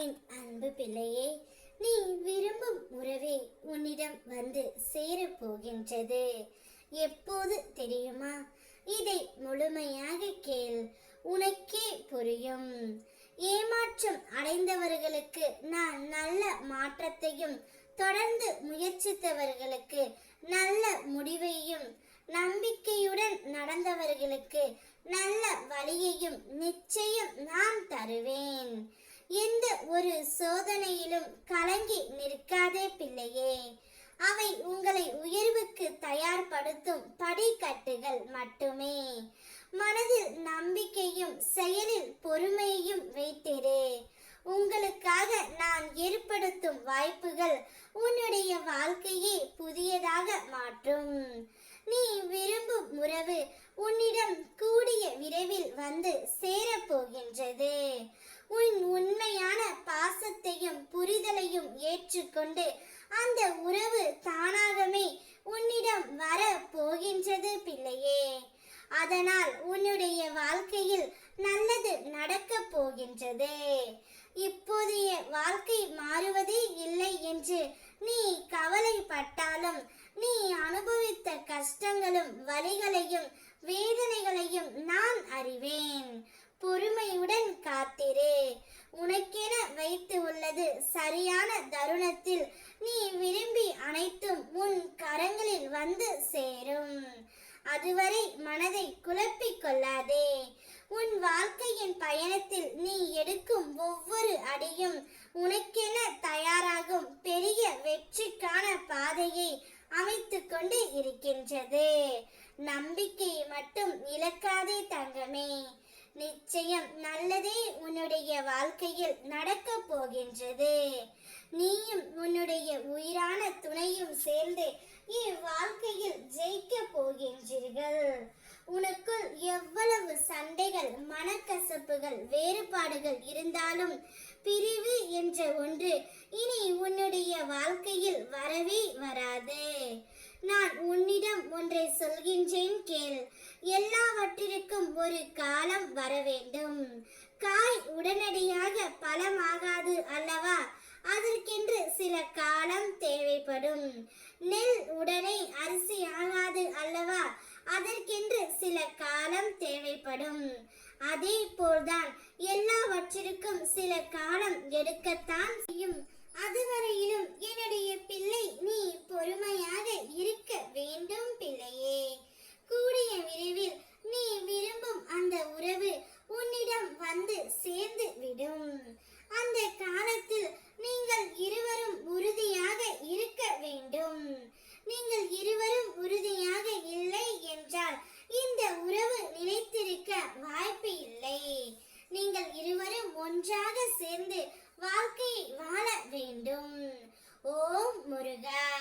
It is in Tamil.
என் அன்பு பிள்ளையே நீ விரும்பும் உறவே உன்னிடம் வந்து சேரப் போகின்றது எப்போது தெரியுமா? இதை முழுமையாக கேள். உனக்கே புரியும். ஏமாற்றம் அடைந்தவர்களுக்கு நான் நல்ல மாற்றத்தையும் தொடர்ந்து முயற்சித்தவர்களுக்கு நல்ல முடிவையும் நம்பிக்கையுடன் நடந்தவர்களுக்கு நல்ல வழியையும் நிச்சயம் நான் தருவேன். எந்த ஒரு சோதனையிலும் கலங்கி நிற்காதே பிள்ளையே. அவை உங்களை உயர்வுக்கு தயார்படுத்தும் படிக்கட்டுகள் மட்டுமே. மனதில் நம்பிக்கையும் செயலில் பொறுமையும் வைத்திரு உங்களுக்காக நான் ஏற்படுத்தும் வாய்ப்புகள் உன்னுடைய வாழ்க்கையை புதியதாக மாற்றும். நீ விரும்பும் உறவு உன்னிடம் கூடிய விரைவில் வந்து சேரப்போகின்றது. உன் உண்மையான பாசத்தையும் புரிதலையும் ஏற்றுக்கொண்டு அந்த உறவு தானாகவே உன்னிடம் வர போகின்றது பிள்ளையே. அதனால் உன்னுடைய வாழ்க்கையில் நல்லது நடக்கப் போகின்றது. இப்போதைய வாழ்க்கை மாறுவதே இல்லை என்று நீ கவலைப்பட்டாலும் நீ அனுபவித்த கஷ்டங்களும் வழிகளையும் வேதனைகளையும் நான் அறிவேன். பொறுமையுடன் காத்திரு. உனக்கென வைத்து உள்ளது சரியான தருணத்தில் நீ விரும்பி அனைத்தும் உன் கரங்களில் வந்து சேரும். அதுவரை மனதை குழப்பிக் கொள்ளாதே. உன் வாழ்க்கையின் பயணத்தில் நீ எடுக்கும் ஒவ்வொரு அடியும் உனக்கென தயாராகும் பெரிய வெற்றிக்கான பாதையை அமைத்துக் கொண்டு இருக்கின்றது. நம்பிக்கை மட்டும் இழக்காதே தங்கமே. நிச்சயம் நல்லதே உன்னுடைய வாழ்க்கையில் நடக்கப் போகின்றது. நீயும் உன்னுடைய உயிரான துணையும் சேர்ந்து இவ்வாழ்க்கையில் ஜெயிக்க போகின்றீர்கள். உனக்குள் எவ்வளவு சண்டைகள் மனக்கசப்புகள் வேறுபாடுகள் இருந்தாலும் பிரிவு என்ற ஒன்று இனி உன்னுடைய வாழ்க்கையில் வரவே வராது. நான் உன்னிடம் ஒன்றை சொல்கின்றேன் கேள். எல்லாவற்றிற்கும் ஒரு காலம் வர வேண்டும். காய் உடனடியாக பழமாகாது அல்லவா? அதற்கென்று சில காலம் தேவைப்படும். நெல் உடனே அரிசி ஆகாது அல்லவா? அதற்கென்று சில காலம் தேவைப்படும். அதே போல்தான் எல்லாவற்றிற்கும் சில காலம் எடுக்கத்தான் செய்யும். அதுவரையிலும் என்னுடைய பிள்ளை நீ பொறுமையாக இருக்க வேண்டும் பிள்ளையே கூடிய விரைவில் நீ விரும்பும் அந்த உறவு உன்னிடம் வந்து சேர்ந்து விடும் அந்த காலத்தில் நீங்கள் இருவரும் உறுதியாக இருக்க வேண்டும் நீங்கள் இருவரும் உறுதியாக இல்லை என்றால் இந்த உறவு நிலைத்திருக்க வாய்ப்பு இல்லை நீங்கள் இருவரும் ஒன்றாக சேர்ந்து வாழ்க்கையை வாழ வேண்டும். ஓம் முருகா.